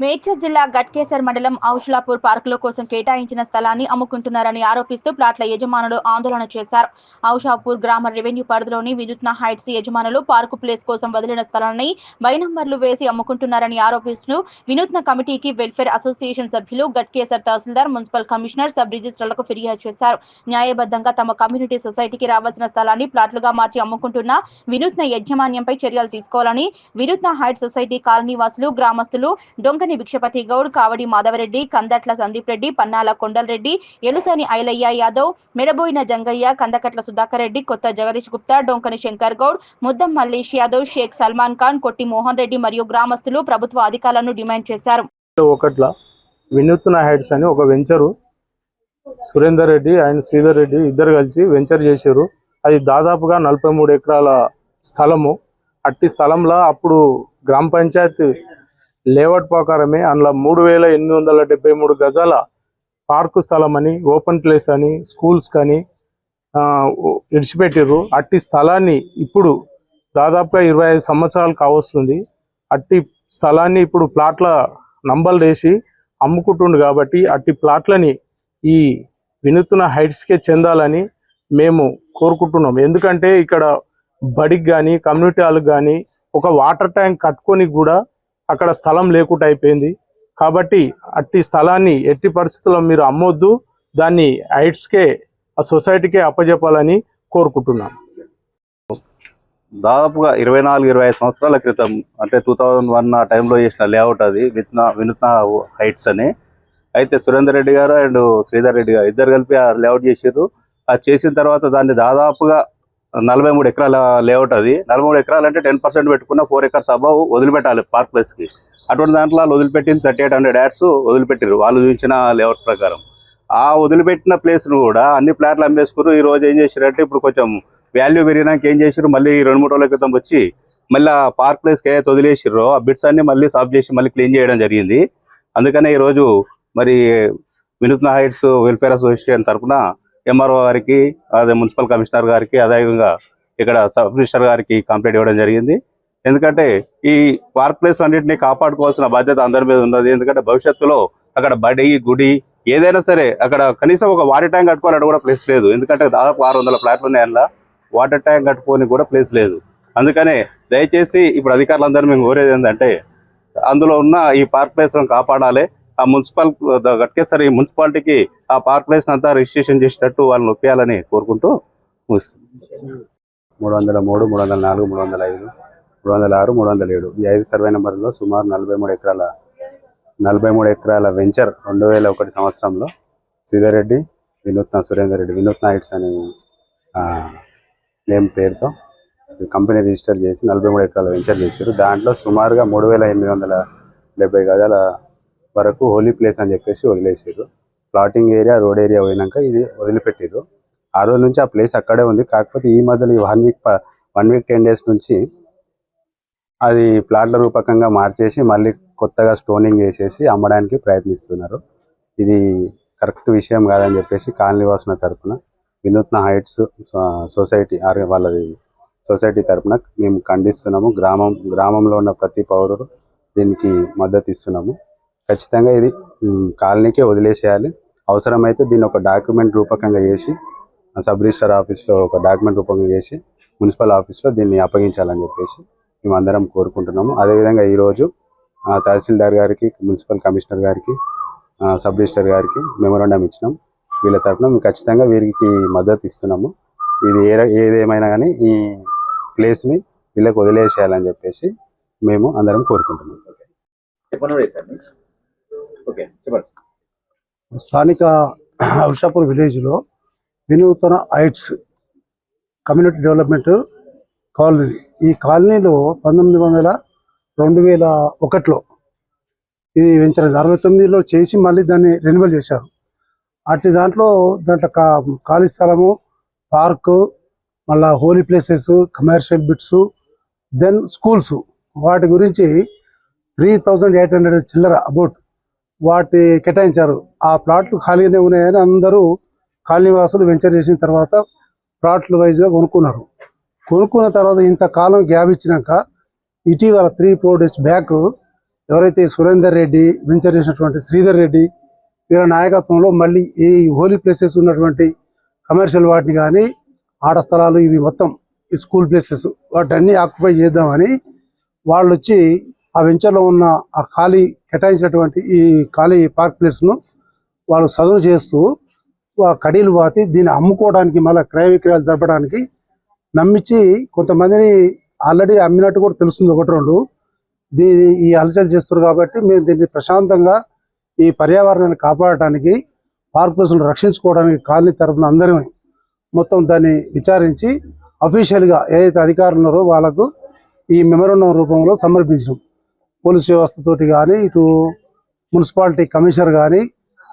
మేడ్చల్ జిల్లా గట్కేసర్ మండలం ఔషలాపూర్ పార్కుల కోసం కేటాయించిన స్థలాన్ని అమ్ముకుంటున్నారని ఆరోపిస్తూ ప్లాట్ల యజమానులు ఆందోళన చేశారు. ఔషాపూర్ గ్రామ రెవెన్యూ పరిధిలోని వినూత్న హైట్స్ యజమానులు పార్కు ప్లేస్ కోసం వదిలిన స్థలాన్ని బైనంబర్లు వేసి అమ్ముకుంటున్నారని ఆరోపిస్తూ వినూత్న కమిటీకి వెల్ఫేర్ అసోసియేషన్ సభ్యులు Ghatkesar tahsildar municipal commissioner sub రిజిస్ట్రార్లకు ఫిర్యాదు చేశారు. న్యాయబద్ధంగా తమ కమ్యూనిటీ సొసైటీకి రావాల్సిన స్థలాన్ని ప్లాట్లుగా మార్చి అమ్ముకుంటున్న వినూత్న యజమాన్యంపై చర్యలు తీసుకోవాలని వినూత్న హైట్స్ సొసైటీ కాలనీ వాసులు గ్రామస్తులు డొంకని భిక్షపతి గౌడ్ కావడి మాధవరెడ్డి కందట్ల సందీప్ రెడ్డి పన్నాల కొండలరెడ్డి ఎలుసాని ఐలయ్య యాదవ్ మెడబోయిన జంగయ్య కందకట్ల సుధాకర్ రెడ్డి కొత్త జగదీష్ గుప్తా డొంకని శంకర్ గౌడ్ ముద్దం మల్లేష్ యాదవ్ షేక్ సల్మాన్ ఖాన్ కొట్టి మోహన్ రెడ్డి మరియు గ్రామస్తులు ప్రభుత్వ అధికారులను డిమాండ్ చేశారు. ఒకట్ల వినూత్న హెడ్స్ అని ఒక వెంచరు సురేందర్ రెడ్డి అండ్ శ్రీధర్ రెడ్డి ఇద్దరు కలిసి వెంచర్ చేశారు. అది దాదాపుగా నలభై మూడు ఎకరాల స్థలము. అట్టి స్థలంలో అప్పుడు గ్రామ పంచాయతీ లేఅవుట్ ప్రకారమే అందులో మూడు వేల ఎనిమిది వందల డెబ్బై మూడు గజాల పార్కు స్థలం అని ఓపెన్ ప్లేస్ అని స్కూల్స్ కానీ ఆ, అట్టి స్థలాన్ని ఇప్పుడు దాదాపుగా ఇరవై ఐదు సంవత్సరాలు కావస్తుంది. అట్టి స్థలాన్ని ఇప్పుడు ప్లాట్ల నంబర్లు వేసి అమ్ముకుంటుండు కాబట్టి అట్టి ప్లాట్లని ఈ వినూత్న హైట్స్కే చెందాలని మేము కోరుకుంటున్నాం. ఎందుకంటే ఇక్కడ బడికి కానీ కమ్యూనిటీ హాల్కి కానీ ఒక వాటర్ ట్యాంక్ కట్టుకొని కూడా అక్కడ స్థలం లేకుండా అయిపోయింది. కాబట్టి అట్టి స్థలాన్ని ఎట్టి పరిస్థితుల్లో మీరు అమ్మొద్దు. దాన్ని ఐట్స్కే ఆ సొసైటీకే అప్పజెప్పాలని కోరుకుంటున్నాం. దాదాపుగా ఇరవై నాలుగు ఇరవై ఐదు సంవత్సరాల క్రితం అంటే టూ థౌజండ్ వన్ ఆ టైంలో చేసిన లేఅవుట్ అది విత్న వినూత్న హైట్స్ అని. అయితే సురేందర్ రెడ్డి గారు అండ్ శ్రీధర్ రెడ్డి గారు ఇద్దరు కలిపి ఆ లేఅవుట్ చేసారు అది చేసిన తర్వాత దాన్ని దాదాపుగా నలభై మూడు ఎకరాల లేఅవుట్ అది. నలభై మూడు ఎకరాలు అంటే టెన్ పర్సెంట్ పెట్టుకున్న ఫోర్ ఎకర్స్ అబౌవ్ వదిలిపెట్టాలి పార్క్ ప్లేస్కి అటువంటి దాంట్లో వదిలిపెట్టింది వదిలిపెట్టిన థర్టీ ఎయిట్ హండ్రెడ్ యాడ్స్ వదిలిపెట్టారు వాళ్ళు చూపించిన లేఅవుట్ ప్రకారం. ఆ వదిలిపెట్టిన ప్లేస్ను కూడా అన్ని ప్లాట్లు అమ్మేసుకున్నారు ఈ రోజు ఏం చేశారంటే ఇప్పుడు కొంచెం వాల్యూ పెరిగినాక ఏం చేశారు మళ్ళీ రెండు మూడు రోజుల క్రితం వచ్చి మళ్ళీ ఆ పార్క్ ప్లేస్కి ఏదైతే వదిలేసిర్రో ఆ బిట్స్ అన్ని మళ్ళీ సాఫ్ చేసి మళ్ళీ క్లీన్ చేయడం జరిగింది. అందుకనే ఈరోజు మరి వినూత్న హైట్స్ వెల్ఫేర్ అసోసియేషన్ తరఫున ఎంఆర్ఓ గారికి అదే మున్సిపల్ కమిషనర్ గారికి అదేవిధంగా ఇక్కడ సబ్ మినిస్టర్ గారికి కంప్లైంట్ ఇవ్వడం జరిగింది. ఎందుకంటే ఈ పార్క్ ప్లేస్ అన్నింటినీ కాపాడుకోవాల్సిన బాధ్యత అందరి మీద ఉన్నది. ఎందుకంటే భవిష్యత్తులో అక్కడ బడి గుడి ఏదైనా సరే అక్కడ కనీసం ఒక వాటర్ ట్యాంక్ కట్టుకోవాలంటే కూడా ప్లేస్ లేదు. ఎందుకంటే దాదాపు ఆరు వందల ఫ్లాట్లు ఉన్నాయి వాటర్ ట్యాంక్ కట్టుకొని కూడా ప్లేస్ లేదు. అందుకనే దయచేసి ఇప్పుడు అధికారులందరూ మేము కోరేది ఏంటంటే అందులో ఉన్న ఈ పార్క్ ప్లేస్ కాపాడాలి. ఆ మున్సిపల్ గట్కేసరి మున్సిపాలిటీకి ఆ పార్క్ ప్లేస్ అంతా రిజిస్ట్రేషన్ చేసేటట్టు వాళ్ళని నొప్పియాలని కోరుకుంటూ మూడు వందల మూడు మూడు వందల నాలుగు మూడు వందల ఐదు మూడు వందల ఆరు మూడు వందల ఏడు. ఈ ఐదు సర్వే నెంబర్లో సుమారు నలభై మూడు ఎకరాల నలభై మూడు ఎకరాల వెంచర్ రెండు వేల ఒకటి సంవత్సరంలో సీధారెడ్డి రెడ్డి వినూత్న సురేందర్ రెడ్డి వినూత్న హైట్స్ అని ఆ, నేమ్ పేరుతో కంపెనీ రిజిస్టర్ చేసి నలభై మూడు ఎకరాల వెంచర్ చేశారు. దాంట్లో సుమారుగా మూడు వేల ఎనిమిది వందల డెబ్బై గజాల వరకు హోలీ ప్లేస్ అని చెప్పేసి వదిలేసారు ప్లాటింగ్ ఏరియా రోడ్ ఏరియా పోయినాక ఇది వదిలిపెట్టారు ఆ రోజు నుంచి ఆ ప్లేస్ అక్కడే ఉంది. కాకపోతే ఈ మధ్యలో ఈ one week one week ten days నుంచి అది ప్లాట్ల రూపకంగా మార్చేసి మళ్ళీ కొత్తగా స్టోనింగ్ చేసేసి అమ్మడానికి ప్రయత్నిస్తున్నారు. ఇది కరెక్ట్ విషయం కాదని చెప్పేసి కాలనీ వాసుల తరపున వినూత్న హైట్స్ సొసైటీ ఆర్ వాళ్ళది సొసైటీ తరపున మేము ఖండిస్తున్నాము. గ్రామం గ్రామంలో ఉన్న ప్రతి పౌరుడు దీనికి మద్దతు ఇస్తున్నాము ఖచ్చితంగా ఇది కాలనీకే వదిలేసేయాలి. అవసరమైతే దీన్ని ఒక డాక్యుమెంట్ రూపకంగా చేసి సబ్ రిజిస్టర్ ఆఫీస్లో ఒక డాక్యుమెంట్ రూపకంగా చేసి మున్సిపల్ ఆఫీస్లో దీన్ని అప్పగించాలని చెప్పేసి మేము అందరం కోరుకుంటున్నాము. అదేవిధంగా ఈరోజు తహసీల్దార్ గారికి మున్సిపల్ కమిషనర్ గారికి సబ్ రిజిస్టర్ గారికి మెమోరాండం ఇచ్చినాం. వీళ్ళ తరఫున మేము ఖచ్చితంగా వీరికి మద్దతు ఇస్తున్నాము. ఇది ఏ ఏదేమైనా కానీ ఈ ప్లేస్ని వీళ్ళకి వదిలేసేయాలని చెప్పేసి మేము అందరం కోరుకుంటున్నాం. చెప్పండి. ఓకే చెప్పండి. స్థానిక హర్షాపూర్ విలేజ్లో వినూతన హైట్స్ కమ్యూనిటీ డెవలప్మెంట్ కాలనీ. ఈ కాలనీలో పంతొమ్మిది వందల రెండు వేల ఒకటిలో ఇది వెంచర్ అరవై తొమ్మిదిలో చేసి మళ్ళీ దాన్ని రెన్యువల్ చేశారు. అట్టి దాంట్లో దాంట్లో కా ఖాళీ స్థలము పార్కు మళ్ళా holy places commercial bits then schools. వాటి గురించి త్రీ థౌజండ్ ఎయిట్ హండ్రెడ్ చిల్లర అబౌట్ వాటి కేటాయించారు. ఆ ప్లాట్లు ఖాళీగానే ఉన్నాయని అందరూ కాలనీ వాసులు వెంచర్ చేసిన తర్వాత ప్లాట్లు వైజ్గా కొనుక్కున్నారు. కొనుక్కున్న తర్వాత ఇంతకాలం గ్యాప్ ఇచ్చినాక ఇటీవల త్రీ ఫోర్ డేస్ బ్యాక్ ఎవరైతే సురేందర్ రెడ్డి వెంచర్ చేసినటువంటి శ్రీధర్ రెడ్డి వీళ్ళ నాయకత్వంలో మళ్ళీ ఈ హోలీ ప్లేసెస్ ఉన్నటువంటి కమర్షియల్ వాటిని కానీ ఆట స్థలాలు ఇవి మొత్తం ఈ స్కూల్ ప్లేసెస్ వాటన్నీ ఆక్యుపై చేద్దామని వాళ్ళు వచ్చి ఆ వెంచర్లో ఉన్న ఆ ఖాళీ కేటాయించినటువంటి ఈ ఖాళీ పార్క్ ప్లేస్ను వాళ్ళు చదువు చేస్తూ కడీలు పాతి దీన్ని అమ్ముకోవడానికి మళ్ళీ క్రయ విక్రయాలు జరపడానికి నమ్మించి కొంతమందిని ఆల్రెడీ అమ్మినట్టు కూడా తెలుస్తుంది ఒకటి రెండు. దీని ఈ అలచలు చేస్తారు కాబట్టి మేము దీన్ని ప్రశాంతంగా ఈ పర్యావరణాన్ని కాపాడటానికి పార్క్ ప్లేస్ను రక్షించుకోవడానికి కాలనీ తరఫున అందరమే మొత్తం దాన్ని విచారించి అఫీషియల్గా ఏదైతే అధికారులు ఉన్నారో వాళ్ళకు ఈ మెమోరండం రూపంలో సమర్పించాం. పోలీస్ వ్యవస్థతోటి కానీ ఇటు మున్సిపాలిటీ కమిషనర్ కానీ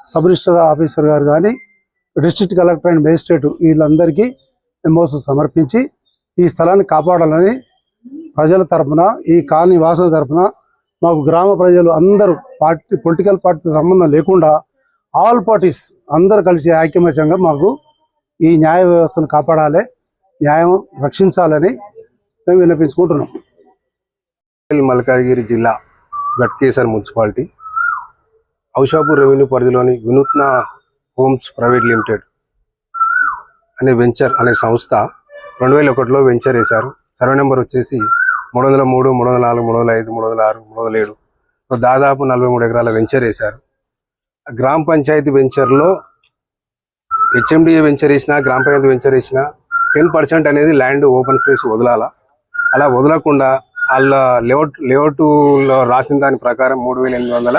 సబ్ రిజిస్టర్ ఆఫీసర్ గారు కానీ డిస్ట్రిక్ట్ కలెక్టర్ అండ్ మేజిస్ట్రేట్ వీళ్ళందరికీ మెమోస్ సమర్పించి ఈ స్థలాన్ని కాపాడాలని ప్రజల తరపున ఈ కాలనీ వాసుల తరఫున మాకు గ్రామ ప్రజలు అందరూ పార్టీ పొలిటికల్ పార్టీతో సంబంధం లేకుండా ఆల్ పార్టీస్ అందరు కలిసి ఐక్యమత్యంగా మాకు ఈ న్యాయ వ్యవస్థను కాపాడాలి న్యాయం రక్షించాలని మేము విన్నపించుకుంటున్నాం. మల్కాజ్గిరి జిల్లా గట్కేసర్ మున్సిపాలిటీ ఔషాపూర్ రెవెన్యూ పరిధిలోని వినూత్న హోమ్స్ ప్రైవేట్ లిమిటెడ్ అనే వెంచర్ అనే సంస్థ రెండు వేల ఒకటిలో వెంచర్ వేశారు. సర్వే నెంబర్ వచ్చేసి మూడు వందల మూడు మూడు వందల నాలుగు మూడు వందల ఐదు మూడు వందల ఆరు మూడు వందల ఏడు. దాదాపు నలభై మూడు ఎకరాల వెంచర్ వేశారు. గ్రామ పంచాయతీ వెంచర్లో హెచ్ఎండిఏ వెంచర్ వేసినా గ్రామ పంచాయతీ వెంచర్ వేసినా టెన్ పర్సెంట్ అనేది ల్యాండ్ ఓపెన్ స్పేస్ వదలాల. అలా వదలకుండా వాళ్ళ లేఅవుట్ లేఅవుట్లో రాసిన దాని ప్రకారం మూడు వేల ఎనిమిది వందల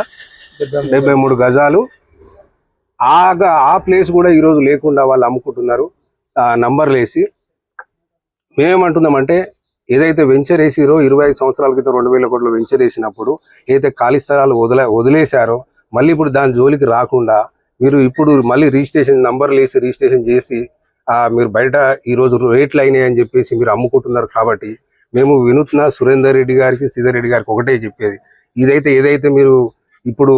డెబ్బై మూడు గజాలు. ఆ గ- ఆ ప్లేస్ కూడా ఈరోజు లేకుండా వాళ్ళు అమ్ముకుంటున్నారు. ఆ నంబర్లు వేసి. మేమేమంటున్నామంటే ఏదైతే వెంచర్ వేసిరో ఇరవై ఐదు సంవత్సరాల క్రితం రెండు వేల కోట్లు వెంచర్ వేసినప్పుడు ఏదైతే ఖాళీ స్థలాలు వదిలే వదిలేశారో మళ్ళీ ఇప్పుడు దాని జోలికి రాకుండా మీరు ఇప్పుడు మళ్ళీ రిజిస్ట్రేషన్ నంబర్లు వేసి రిజిస్ట్రేషన్ చేసి మీరు బయట ఈరోజు రేట్లు అయినాయి అని చెప్పేసి మీరు అమ్ముకుంటున్నారు కాబట్టి మేము వినూత్న సురేందర్ రెడ్డి గారికి శ్రీధర్ రెడ్డి గారికి ఒకటే చెప్పేది. ఇదైతే ఏదైతే మీరు ఇప్పుడు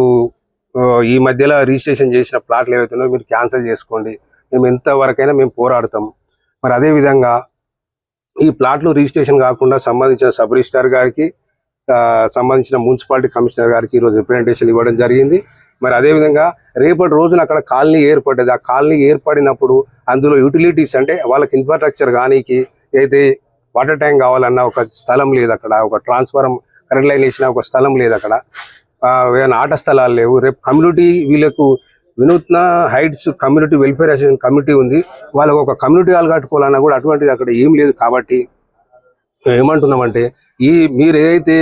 ఈ మధ్యలో రిజిస్ట్రేషన్ చేసిన ప్లాట్లు ఏవైతే మీరు క్యాన్సిల్ చేసుకోండి. మేము ఎంతవరకైనా మేము పోరాడతాం మరి అదే విధంగా ఈ ప్లాట్లు రిజిస్ట్రేషన్ కాకుండా సంబంధించిన సబ్ రిజిస్టార్ గారికి సంబంధించిన మున్సిపాలిటీ కమిషనర్ గారికి ఈరోజు రిప్రజెంటేషన్ ఇవ్వడం జరిగింది. మరి అదే విధంగా రేపటి రోజున అక్కడ కాలనీ ఏర్పడ్డది. ఆ కాలనీ ఏర్పడినప్పుడు అందులో యూటిలిటీస్ అంటే వాళ్ళకి ఇన్ఫ్రాస్ట్రక్చర్ కానీకి అయితే వాటర్ ట్యాంక్ కావాలన్నా ఒక స్థలం లేదు అక్కడ. ఒక ట్రాన్స్ఫారం కరెంట్ లైన్ వేసిన ఒక స్థలం లేదు అక్కడ. ఏమైనా ఆట స్థలాలు లేవు. రేపు కమ్యూనిటీ వీళ్ళకు Vinootna heights community welfare association committee ఉంది. వాళ్ళకు ఒక కమ్యూనిటీ హాల్ కట్టుకోవాలన్నా కూడా అటువంటిది అక్కడ ఏం లేదు కాబట్టి ఏమంటున్నామంటే ఈ మీరు ఏదైతే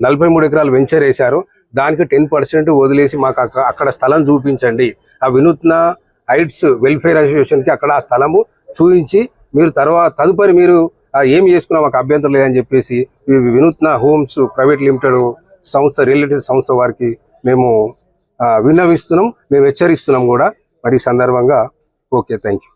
నలభై మూడు ఎకరాలు వెంచర్ వేశారో దానికి టెన్ పర్సెంట్ వదిలేసి మాకు అక్కడ స్థలం చూపించండి. ఆ వినూత్న హైట్స్ వెల్ఫేర్ అసోసియేషన్కి అక్కడ ఆ స్థలము చూపించి మీరు తర్వాత తదుపరి మీరు ఏం చేసుకున్నా మాకు అభ్యంతరం లేదని చెప్పేసి వినూత్న హోమ్స్ ప్రైవేట్ లిమిటెడ్ సంస్థ రిలేటెడ్ సంస్థ వారికి మేము విన్నవిస్తున్నాం. మేము హెచ్చరిస్తున్నాం కూడా. మరి ఈ సందర్భంగా ఓకే థ్యాంక్ యూ